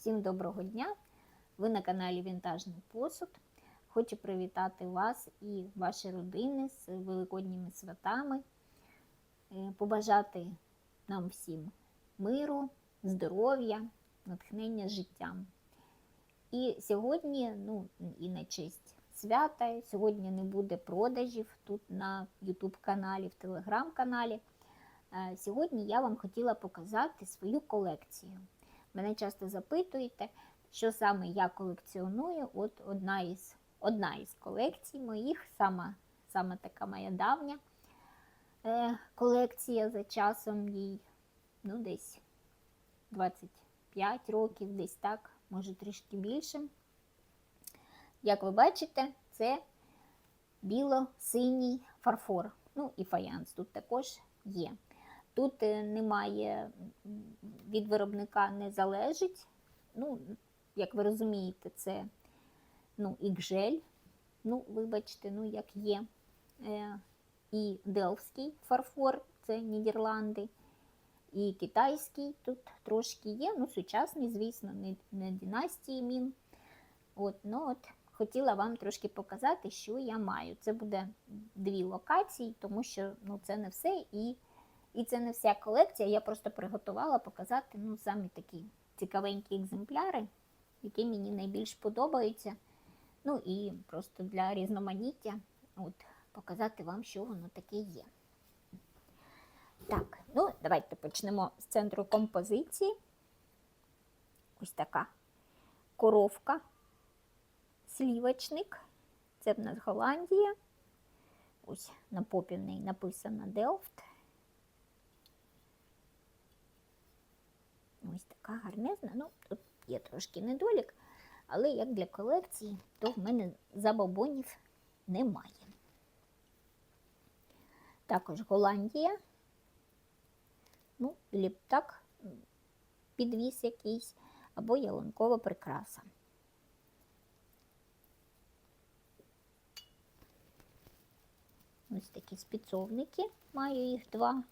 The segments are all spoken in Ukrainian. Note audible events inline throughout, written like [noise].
Всім доброго дня! Ви на каналі Вінтажний посуд. Хочу привітати вас і ваші родини з великодніми святами, е, побажати нам всім миру, здоров'я, натхнення життям. І сьогодні, ну і на честь свята, сьогодні не буде продажів тут на YouTube каналі, в телеграм-каналі. Е, Сьогодні я вам хотіла показати свою колекцію. Мене часто запитуєте, що саме я колекціоную. От одна із, одна із колекцій моїх, сама, саме така моя давня е, колекція за часом їй ну, десь 25 років, десь так, може трішки більше. Як ви бачите, це біло-синій фарфор. Ну і фаянс тут також є. Тут е, немає від виробника не залежить. Ну, як ви розумієте, це ну, ікжель, ну, вибачте, ну, як є. Е, і делфський фарфор, це Нідерланди, і китайський тут трошки є. Ну, сучасний, звісно, не, не династії Мін. От, ну, от, хотіла вам трошки показати, що я маю. Це буде дві локації, тому що ну, це не все. І і це не вся колекція. Я просто приготувала показати ну, самі такі цікавенькі екземпляри, які мені найбільш подобаються. Ну і просто для різноманіття от, показати вам, що воно таке є. Так, ну давайте почнемо з центру композиції. Ось така коровка, слівочник. Це в нас Голландія. Ось на попі в написано Делфт. Ось така гарнезна. Ну, тут є трошки недолік, але як для колекції, то в мене забобонів немає. Також Голландія. Ну, ліптак, підвіс якийсь, або ялинкова прикраса. Ось такі спецовники, маю їх два.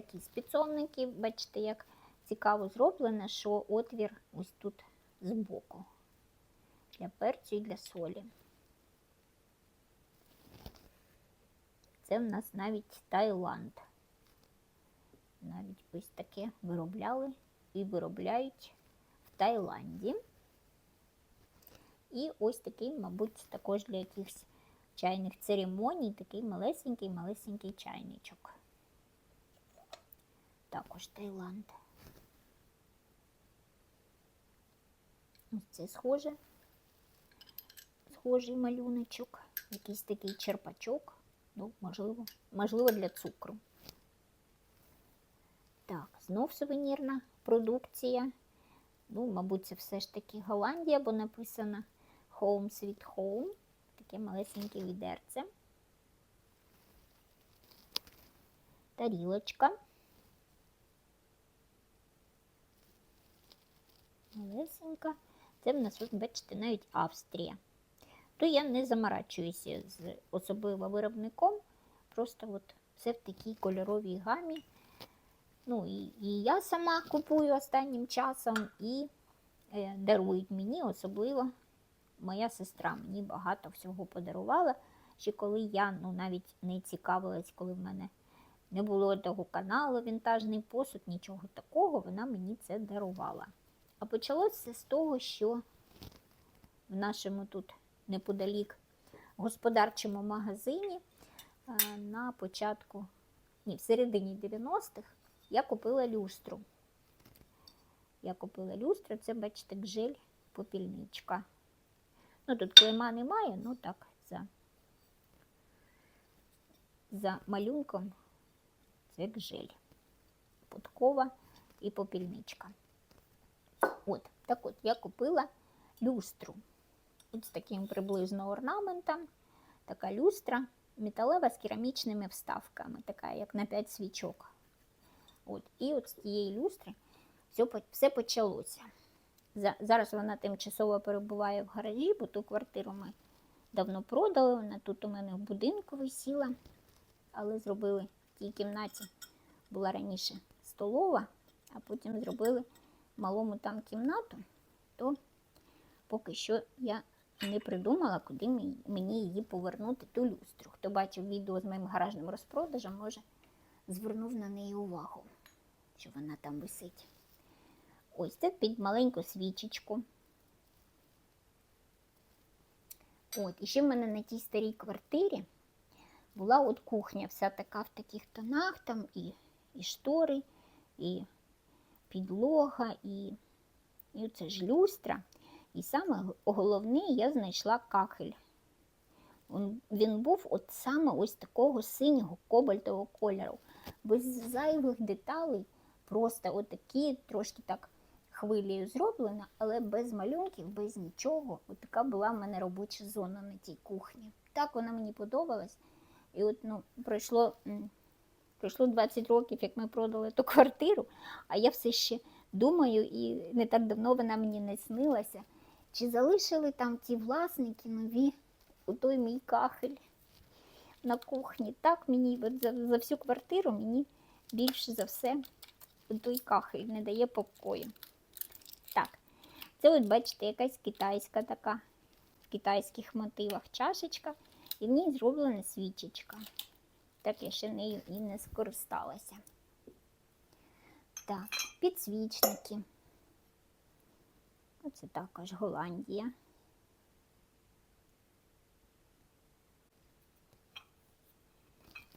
Такі спецовники, бачите, як цікаво зроблено, що отвір ось тут збоку для перцю і для солі. Це в нас навіть Таїланд. Навіть ось таке виробляли і виробляють в Таїланді. І ось такий, мабуть, також для якихось чайних церемоній, такий малесенький-малесенький чайничок також Таїланд. Ось це схоже, схожий малюночок, якийсь такий черпачок, ну, можливо, можливо, для цукру. Так, знов сувенірна продукція. Ну, мабуть, це все ж таки Голландія, бо написано Home Sweet Home. Таке малесеньке відерце. Тарілочка. Малесенька. Це в нас, бачите, навіть Австрія. То я не заморачуюся з особливо виробником. Просто от все в такій кольоровій гамі. Ну, і, і я сама купую останнім часом і е, дарують мені, особливо моя сестра мені багато всього подарувала. Ще коли я ну, навіть не цікавилась, коли в мене не було того каналу Вінтажний посуд, нічого такого, вона мені це дарувала. А почалося з того, що в нашому тут неподалік господарчому магазині на початку, ні, в середині 90-х я купила люстру. Я купила люстру, це, бачите, гжель попільничка. Ну, тут клейма немає, ну так, за, за малюнком це гжель. Подкова і попільничка. От, так от я купила люстру. От з таким приблизно орнаментом. Така люстра, металева з керамічними вставками, така, як на 5 свічок. От, І от з цієї люстри все все почалося. Зараз вона тимчасово перебуває в гаражі, бо ту квартиру ми давно продали. Вона тут у мене в будинку висіла, але зробили в тій кімнаті була раніше столова, а потім зробили малому там кімнату, то поки що я не придумала, куди мені- її повернути, ту люстру. Хто бачив відео з моїм гаражним розпродажем, може звернув на неї увагу, що вона там висить. Ось це під маленьку свічечку. От, і ще в мене на тій старій квартирі була от кухня, вся така в таких тонах, там і, і штори, і підлога, і, і це ж люстра. І саме головне, я знайшла кахель. Він, був от саме ось такого синього кобальтового кольору, без зайвих деталей, просто отакі, трошки так хвилею зроблено, але без малюнків, без нічого. От така була в мене робоча зона на тій кухні. Так вона мені подобалась. І от ну, пройшло, пройшло 20 років, як ми продали ту квартиру, а я все ще думаю, і не так давно вона мені не снилася. Чи залишили там ті власники нові у той мій кахель на кухні? Так мені за, за всю квартиру мені більше за все той кахель не дає покою. Так, це от бачите, якась китайська така в китайських мотивах чашечка, і в ній зроблена свічечка. Так я ще нею і не скористалася. Так, підсвічники. Оце також Голландія.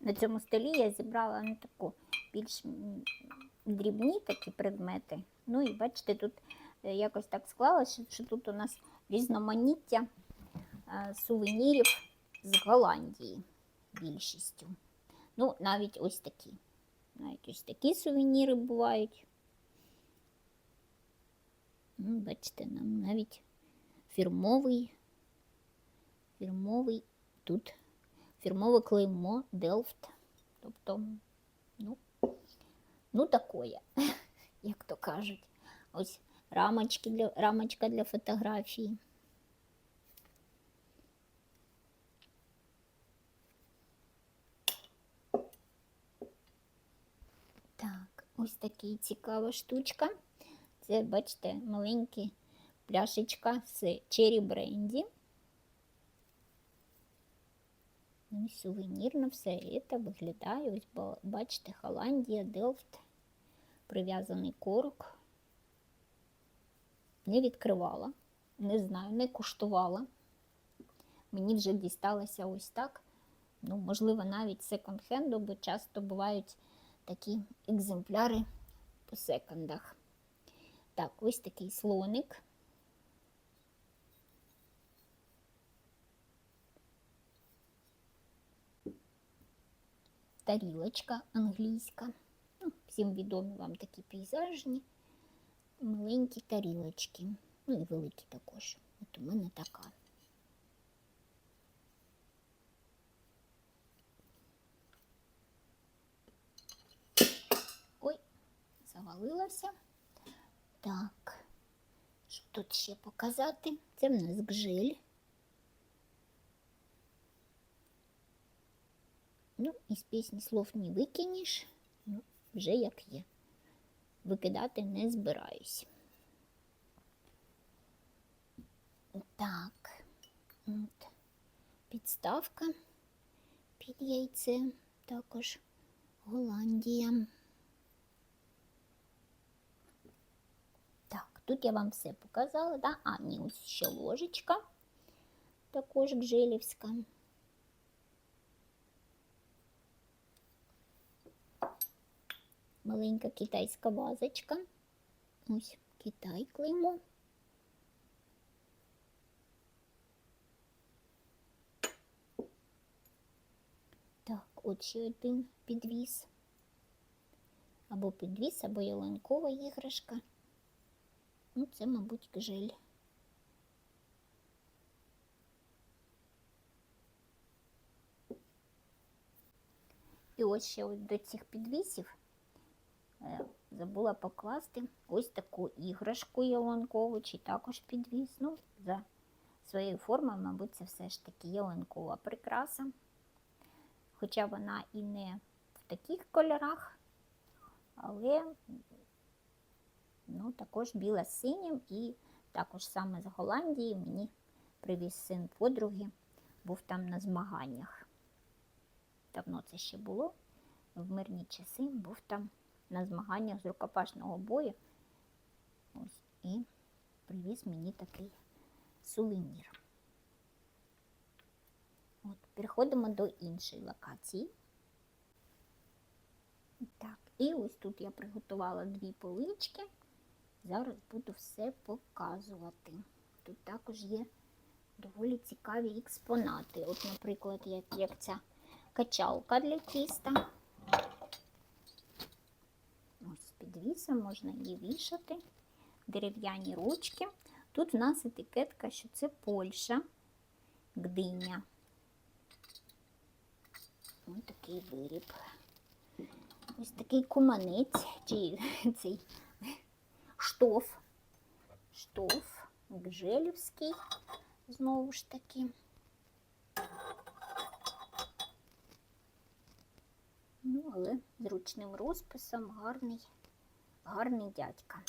На цьому столі я зібрала ну, таку більш дрібні такі предмети. Ну і бачите, тут е, якось так склалося, що тут у нас різноманіття е, сувенірів з Голландії більшістю. Ну, навіть ось такі. Навіть ось такі сувеніри бувають. Ну, бачите, нам навіть фірмовий, фірмовий тут фірмове клеймо Delft. Тобто, ну, ну такое, [laughs] як то кажуть. Ось рамочки для, рамочка для фотографії. Так, ось така цікава штучка. Це, бачите, маленька пляшечка з черрі бренді. Ну, і сувенірно все це виглядає. Ось бачите, Холландія, Делфт, прив'язаний корок. Не відкривала, не знаю, не куштувала. Мені вже дісталося ось так. Ну, можливо, навіть секонд-хенду, бо часто бувають такі екземпляри по секондах. Так, ось такий слоник. тарілочка англійська. Ну, всім відомі вам такі пейзажні, маленькі тарілочки. Ну і великі також. От у мене така. Ой, завалилася. Так, що тут ще показати? Це в нас гжель. Ну, із пісні слов не викинеш, ну, вже як є. Викидати не збираюсь. Так, от, підставка під яйце, також Голландія. Так, тут я вам все показала, да? А, ні, ось ще ложечка, також гжелівська. маленька китайська вазочка. Ось Китай клеймо. Так, от ще один підвіс. Або підвіс, або ялинкова іграшка. Ну, це, мабуть, гжель. І ось ще ось до цих підвісів е, забула покласти ось таку іграшку ялинкову, чи також підвіс. Ну, за своєю формою, мабуть, це все ж таки ялинкова прикраса. Хоча вона і не в таких кольорах, але ну, також біла з синім і також саме з Голландії мені привіз син подруги, був там на змаганнях. Давно це ще було. В мирні часи був там на змаганнях з рукопашного бою. Ось, і привіз мені такий сувенір. От, переходимо до іншої локації. Так, і ось тут я приготувала дві полички. Зараз буду все показувати. Тут також є доволі цікаві експонати. От, наприклад, як, як ця качалка для тіста. Ось підвісом, можна її вішати. Дерев'яні ручки. Тут в нас етикетка, що це Польща, Гдиня. Ось такий виріб. Ось такий куманець, чи [laughs] цей штоф. Штоф гжелівський, знову ж таки. Ну, але з ручним розписом гарний, гарний дядька.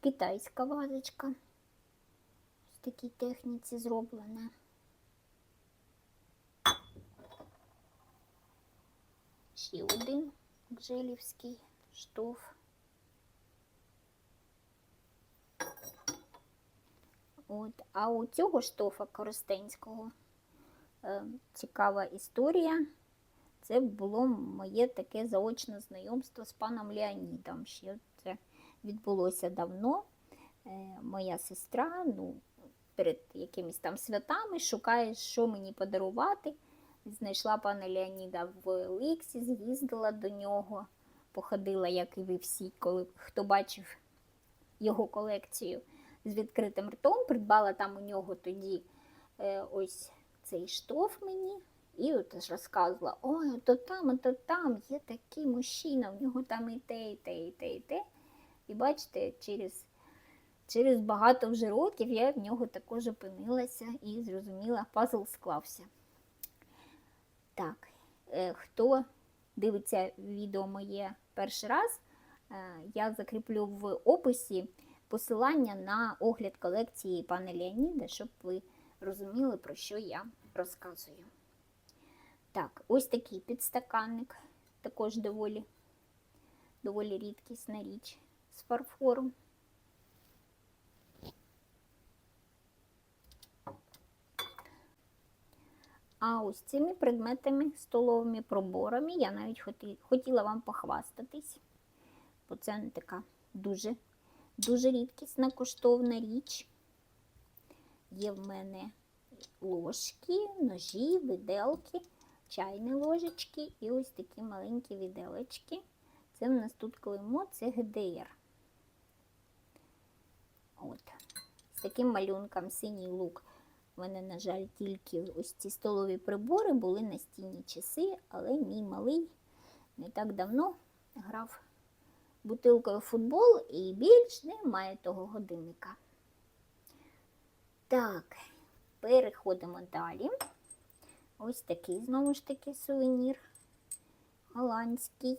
Китайська вазочка. В такій техніці зроблена. Ще один гжелівський штоф. От, а у цього штофа Коростенського е, цікава історія. Це було моє таке заочне знайомство з паном Леонідом. Ще це відбулося давно. Е, моя сестра, ну, перед якимись там святами шукає, що мені подарувати. Знайшла пана Леоніда в Ліксі, з'їздила до нього, походила, як і ви всі, коли хто бачив його колекцію з відкритим ртом, придбала там у нього тоді е, ось цей штоф мені. І от ж розказувала, ой, то там, то там є такий мужчина, в нього там і те, і те, і те, і те. І бачите, через через багато вже років я в нього також опинилася і зрозуміла, пазл склався. Так, е, хто дивиться відео моє перший раз, е, я закріплю в описі посилання на огляд колекції пана Леоніда, щоб ви розуміли, про що я розказую. Так, ось такий підстаканник, також доволі, доволі рідкісна річ з фарфору. А ось цими предметами, столовими проборами я навіть хотіла вам похвастатись, бо це не така дуже, дуже рідкісна коштовна річ. Є в мене ложки, ножі, виделки, чайні ложечки і ось такі маленькі виделечки. Це в нас тут клеймо, це ГДР. От. З таким малюнком синій лук. У мене, на жаль, тільки ось ці столові прибори були на стіні часи, але мій малий не так давно грав бутилкою футбол і більш немає того годинника. Так, переходимо далі. Ось такий, знову ж таки, сувенір голландський.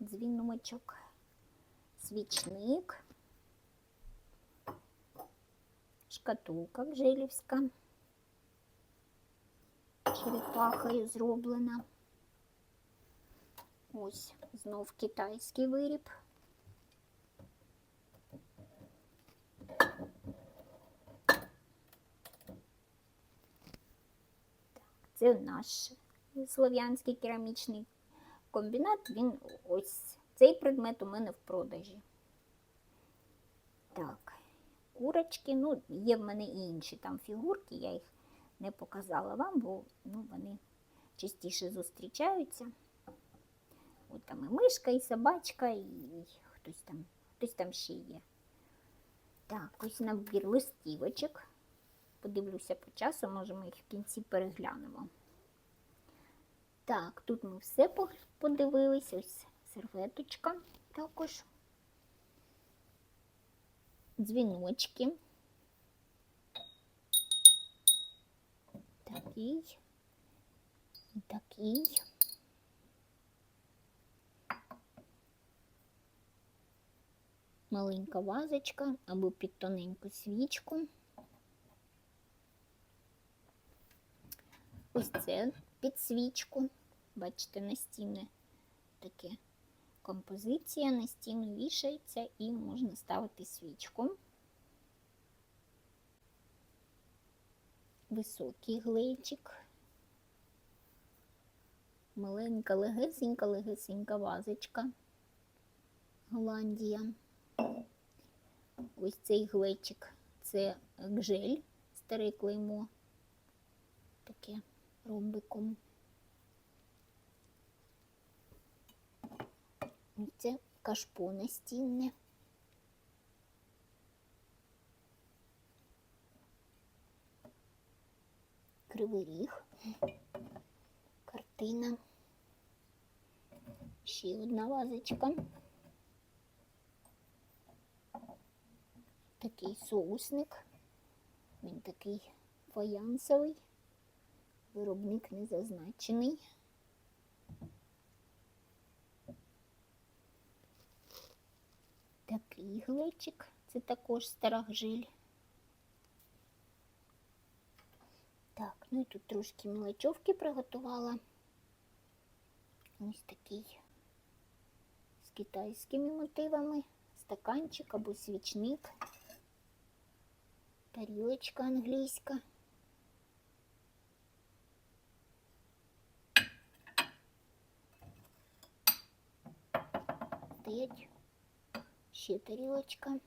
Дзвіночок, свічник. шкатулка гжелівська, черепахою зроблена. Ось знов китайський виріб. Це наш слов'янський керамічний комбінат. Він ось цей предмет у мене в продажі. Так курочки. Ну, є в мене і інші там фігурки, я їх не показала вам, бо ну, вони частіше зустрічаються. От там і мишка, і собачка, і хтось там, хтось там ще є. Так, ось набір листівочок. Подивлюся по часу, може ми їх в кінці переглянемо. Так, тут ми все подивилися, ось серветочка також дзвіночки. Такий і такий. Маленька вазочка або під тоненьку свічку. Ось це під свічку. Бачите, настінне таке композиція, на стіну вішається і можна ставити свічку. Високий глечик. Маленька, легесенька, легесенька вазочка. Голландія. Ось цей глечик це гжель, старе клеймо, таке ромбиком. Це кашпо настінне. Кривий ріг, картина, ще одна вазочка. Такий соусник, він такий фаянсовий, виробник не зазначений. Такий глечик, це також старахжиль. Так, ну і тут трошки мелочовки приготувала. Ось такий з китайськими мотивами, стаканчик або свічник, тарілочка англійська. Стоять ще тарілочка,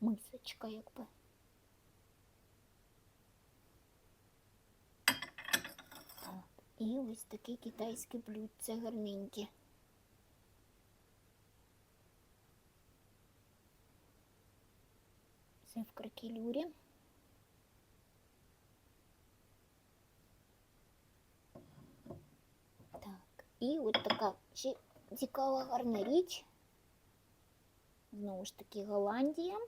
мисочка якби. І ось такі китайські блюдця гарненькі. Це в кракелюрі. Так, і от така цікава гарна річ. Знову ж таки Голландія.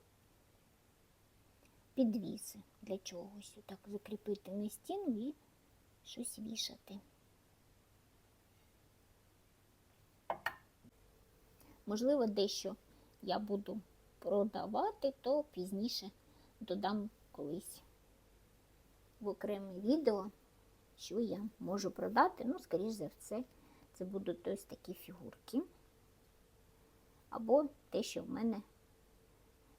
Підвіси для чогось. Так закріпити на стіну і щось вішати. Можливо, дещо я буду продавати, то пізніше додам колись в окреме відео, що я можу продати. Ну, скоріш за все, це будуть ось такі фігурки або те, що в мене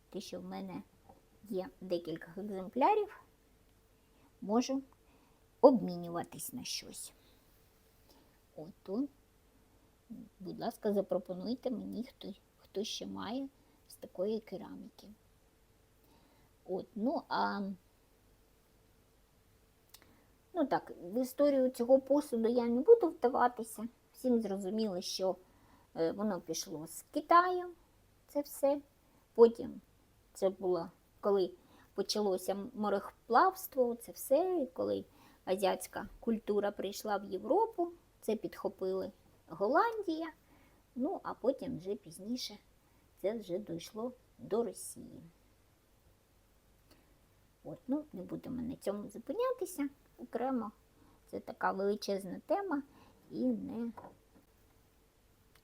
те, що в мене є декілька екземплярів, можу обмінюватись на щось. Ото, будь ласка, запропонуйте мені, хто, хто ще має такої кераміки. От, ну, а ну так, в історію цього посуду я не буду вдаватися. Всім зрозуміло, що Е, Воно пішло з Китаю, це все. Потім це було, коли почалося мореплавство, це все, коли азіатська культура прийшла в Європу, це підхопили Голландія, ну а потім вже пізніше це вже дійшло до Росії. От, ну, Не будемо на цьому зупинятися окремо. Це така величезна тема і не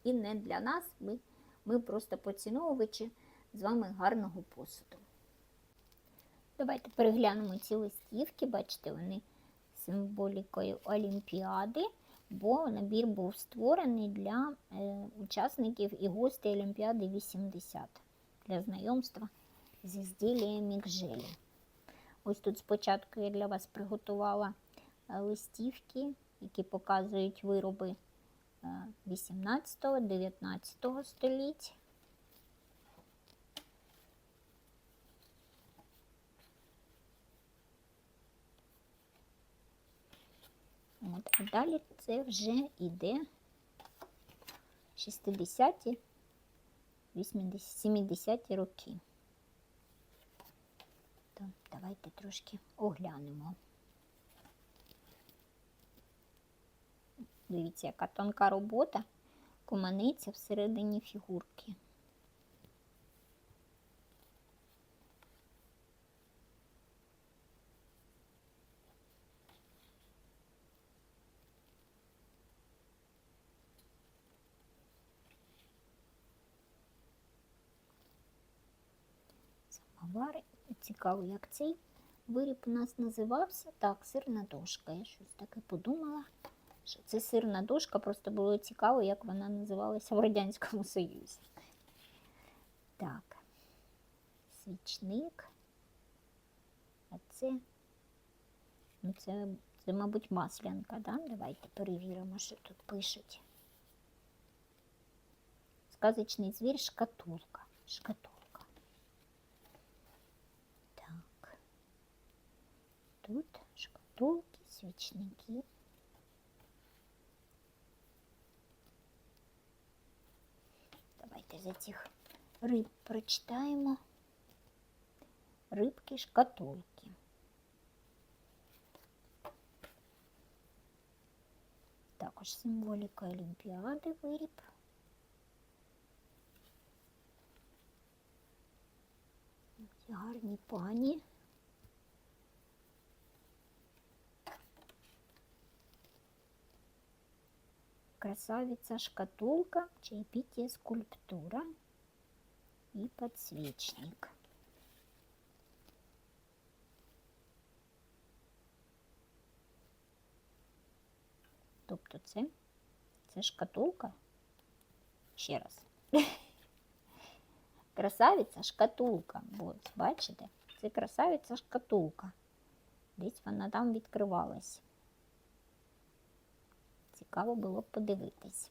і не для нас. Ми, ми просто поціновувачі з вами гарного посуду. Давайте переглянемо ці листівки, бачите, вони символікою Олімпіади, бо набір був створений для е, учасників і гостей Олімпіади 80 для знайомства зі ізділіями гжелі. Ось тут спочатку я для вас приготувала е, листівки, які показують вироби 18-19 століть. От, а далі це вже йде 60-ті, 70-ті роки. То давайте трошки оглянемо. Дивіться, яка тонка робота, куманиця всередині фігурки. Варить. Цікаво, як цей виріб у нас називався. Так, сирна дошка. Я щось таке подумала, що це сирна дошка, просто було цікаво, як вона називалася в Радянському Союзі. Так, свічник. А це, ну це, це, мабуть, маслянка, да? Давайте перевіримо, що тут пишуть. Сказочний звір шкатулка. Шкатулка. Тут шкатулки, свічники. Давайте за цих риб прочитаємо. Рибки шкатулки. Також символіка Олімпіади виріб. Ці гарні пані. Красавица шкатулка, чаепитие скульптура и подсвечник. Тобто це, це шкатулка. Ще раз. [laughs] Красавиця шкатулка. Ось, бачите? Це красавиця шкатулка. Десь вона там відкривалась. Цікаво було б подивитись.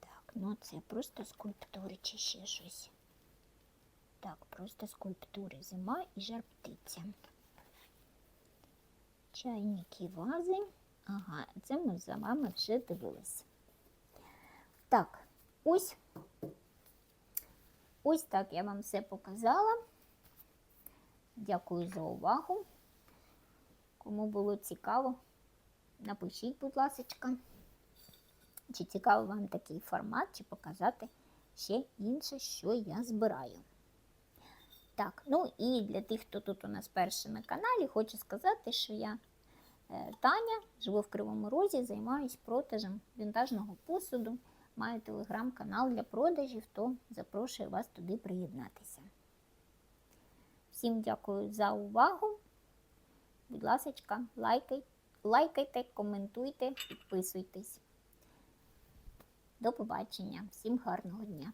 Так, ну це просто скульптури чи ще щось. Так, просто скульптури зима і жар птиця. Чайники, вази. Ага, це ми за вами вже дивилися. Так, ось ось так я вам все показала. Дякую за увагу. Кому було цікаво, напишіть, будь ласка, чи цікавий вам такий формат, чи показати ще інше, що я збираю. Так, ну і для тих, хто тут у нас перший на каналі, хочу сказати, що я Таня, живу в Кривому Розі, займаюся продажем вінтажного посуду. Маю телеграм-канал для продажів, то запрошую вас туди приєднатися. Всім дякую за увагу. Будь ласка, лайкайте, коментуйте, підписуйтесь. До побачення, всім гарного дня!